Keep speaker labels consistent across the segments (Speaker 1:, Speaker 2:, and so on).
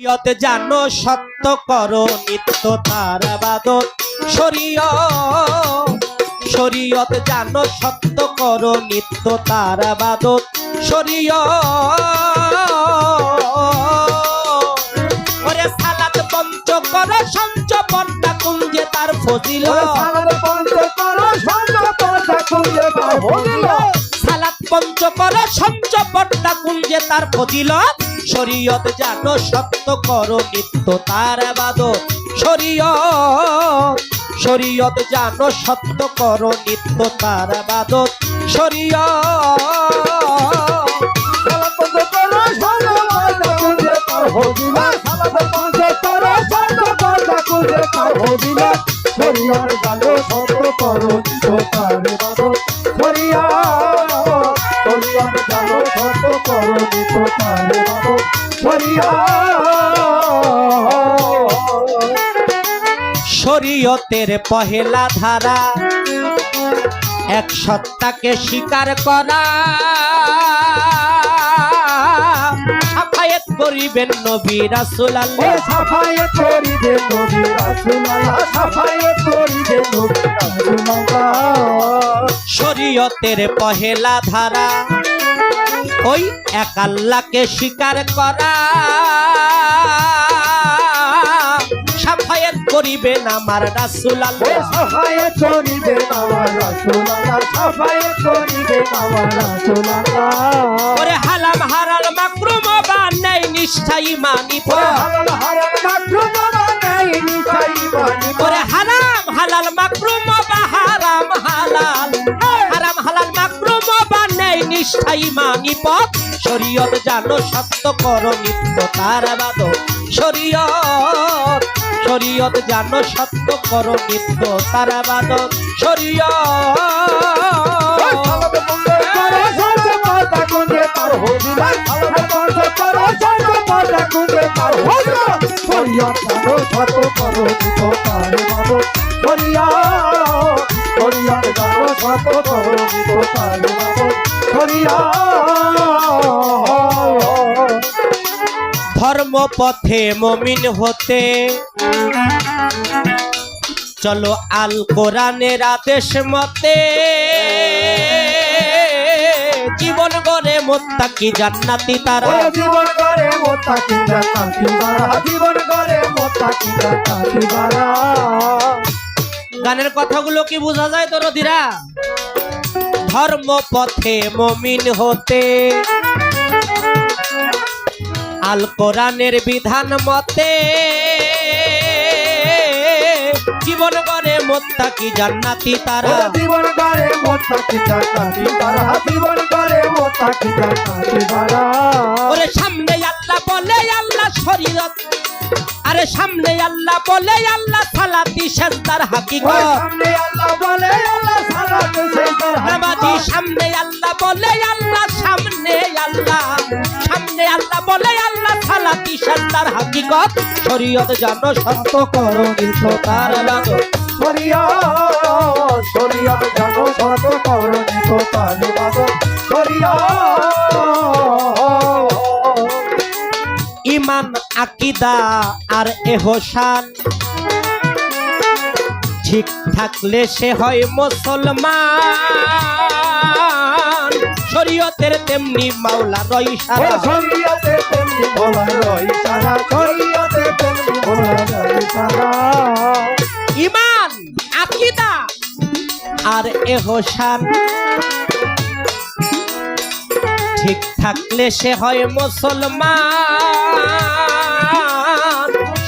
Speaker 1: শরীয়ত জানো সত্য করো নিত্য তার বাদত শরীয় শরীয়ত জানো সত্য করো নিত্য তার বাদত শরীয় সালাত পঞ্চ কর সঞ্চ পন্থা কুঞ্জে তার ফজিল কুঞ্জে তার ফজিল শরীয়ত জাত সত্য কর নিত্য তার বাদত শরীয়ত শরীয়ত জানো সত্য কর নিত্য তার বাদত শরীয়ত শরীয়তের পহেলা ধারা এক সত্তাকে স্বীকার করা। সাফায়েত করিবেন নবী রাসূল আল্লাহ
Speaker 2: সাফায়েত করিবে নবী রাসূলুল্লাহ সাফায়েত করিবে নবী রাসূলুল্লাহ।
Speaker 1: শরীয়তের পহেলা ধারা ওই এক আল্লাহকে স্বীকার করা। সাফায়েত করিবেন আমার রাসূল আল্লাহ।
Speaker 2: সাফায়েত করিবে আমার রাসূলুল্লাহ সাফায়েত করিবে আমার রাসূলুল্লাহ
Speaker 1: ওরে হালাম হারাল মাকরুম বা নেই নিষ্ঠাই মানিব।
Speaker 2: ওরে হালাল হারাম মাকরুম বানাই নিসাই বানি
Speaker 1: ওরে হারাম হালাল মাকরুম বা হারাম হালাল। নেই নিষ্ঠাই মানিব শরীয়ত জানো সত্য করো নিত্য তার বাদ। শরীয়ত। শরীয়ত জানো সত্য করো নিত্য তার বাদ। শরীয়ত
Speaker 2: সালাত বন্ধ করো সত্য কথা কুঞ্জে তার হদিলা সালাত বন্ধ করো সত্য কথা কুঞ্জে তার হদিলা হরিয়া কালো সত্য করো নিত তারে বাবু হরিয়া হরিয়া কালো সত্য করো নিত তারে বাবু হরিয়া
Speaker 1: ধর্ম পথে মমিন হতে। চলো আল কোরআনের আদেশ মতে। জীবন গড়ে মোত্তাকি জান্নাতি তারা।
Speaker 2: জীবন করে মোতা কিনা কাকি বারা জীবন করে মোতা কিনা কাকি বারা
Speaker 1: গানের কথাগুলো কি বোঝা যায় তো রদিরা ধর্ম পথে মমিন হতে। আল কোরআনের বিধান মতে জীবন গড়ে মোত্তাকি জান্নাতি তারা।
Speaker 2: জীবন করে মোতা কিনা কাকি বারা জীবন করে মোতা কিনা কাকি বারা
Speaker 1: ওরে সামনে আল্লাহ বলে আল্লাহ শরীরত আরে সামনে আল্লাহ বলে আল্লাহ সালাতি সেজদার হাকিকত।
Speaker 2: সামনে আল্লাহ বলে আল্লাহ
Speaker 1: বলে আল্লাহ সামনে আল্লাহ। সামনে আল্লাহ বলে আল্লাহ সালাতি সেজদার হাকিকত। শরীয়ত জানো সত্য করো নিত্য তার
Speaker 2: জানো
Speaker 1: ইমান আকিদা আর এহসান। ঠিক থাকলে সে হয় মুসলমান। শরীয়তের তেমনি মাওলা রই সারা।
Speaker 2: সরিয়াতে তেমনি ভোলা রই সারা। সরিয়াতে তেমনি ভোলা রই সারা।
Speaker 1: ইমান আকিদা আর এহসান। ঠিক থাকলে সে হয় মুসলমান।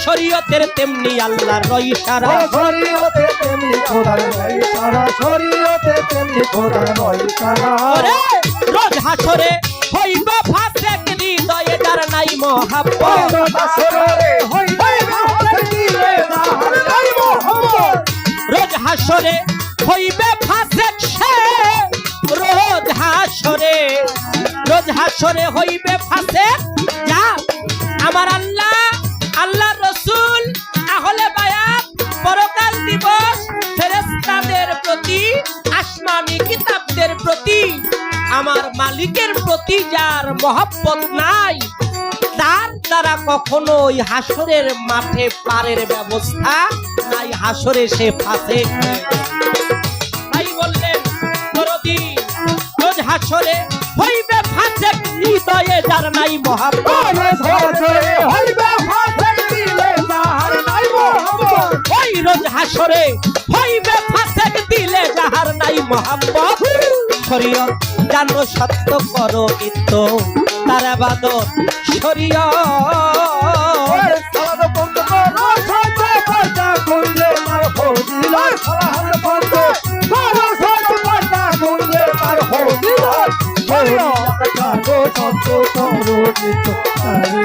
Speaker 1: শরীয়তের তেমনি আল্লাহ রই সারা।
Speaker 2: ও রই সারা
Speaker 1: ওরে, রোজ হাসরে, হইব ফাঁসে হৃদয়ে যার নাই মহাব্বত।
Speaker 2: দাসরে হই হই দিলে না নাই মোহাম্মদ
Speaker 1: রোজ হাসরে, হইবে ফাঁসে রোজ হাসরে রোজ হাসরে, হইবে আমার মালিকের প্রতি যার মহব্বত নাই তার দ্বারা কখনো ওই হাসরের মাঠে পারের ব্যবস্থা নাই হাসরে সে ফাঁসে তাই বললেন দরদি রোজ হাসরে হইবে ফাঁসে হৃদয়ে যার নাই মহাব্বত
Speaker 2: হইবে ফাঁসে নাই
Speaker 1: ওই রোজ হাসরে হইবে ফাঁসে দিলে যাহার নাই মহাব্বত শরীয়ত জানো সত্য করো নিত্য তার
Speaker 2: মার হদিল শরীয়ত জানো সত্য করো নিত্য তারে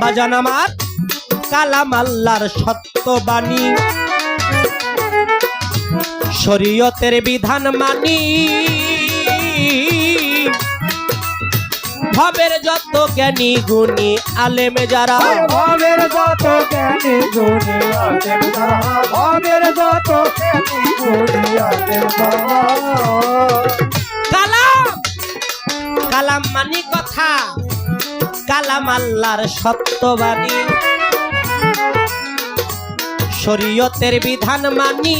Speaker 1: বাজান আমার কালাম আল্লাহর সত্য শরীয়তের বিধান মানি। ভবের যত জ্ঞানী গুণী আলেমে যারা,
Speaker 2: ভাবের যত জ্ঞানী গুণী আছেন তারা ভাবের যত জ্ঞানী গুণী তারা
Speaker 1: কালাম কালাম মানি কথা। কালাম আল্লাহর সত্যবাণী। শরীয়তের বিধান মানি।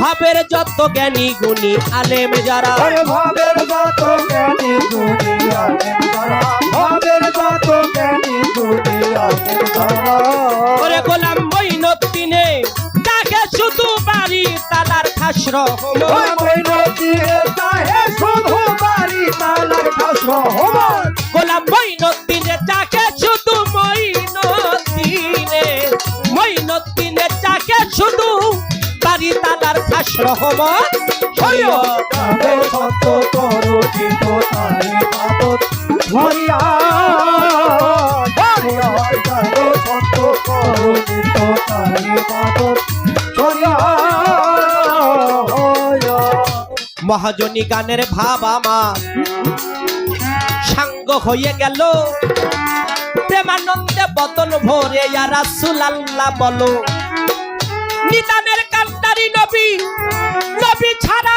Speaker 1: ভাবের যত জ্ঞানী গুণী আলেম যারা।
Speaker 2: ভাবের যত জ্ঞানী গুণী ভাবের যত জ্ঞানী গুণী
Speaker 1: ওরে গোলাম মইনদ্দিনে তাকে শুধু বাড়ি তালার খাস রহমান
Speaker 2: রহমান।
Speaker 1: গোলাম মইনদ্দিনে তাকে শুধু মইনদ্দিনে মইনদ্দিনে তাকে শুধু বাড়ি তালার খাস রহমান। শরীয়ত
Speaker 2: সত্য করো কিন্তু তারে মাদত ধরিয়া সত্য করো কিন্তু তারে মাদত
Speaker 1: মহাজনী গানের ভাব আমার। সাঙ্গ হয়ে গেল। প্রেমানন্দে বদল ভরে রাসুল আল্লাহ বলো। নিদানের কান্তারি নবী নবী ছাড়া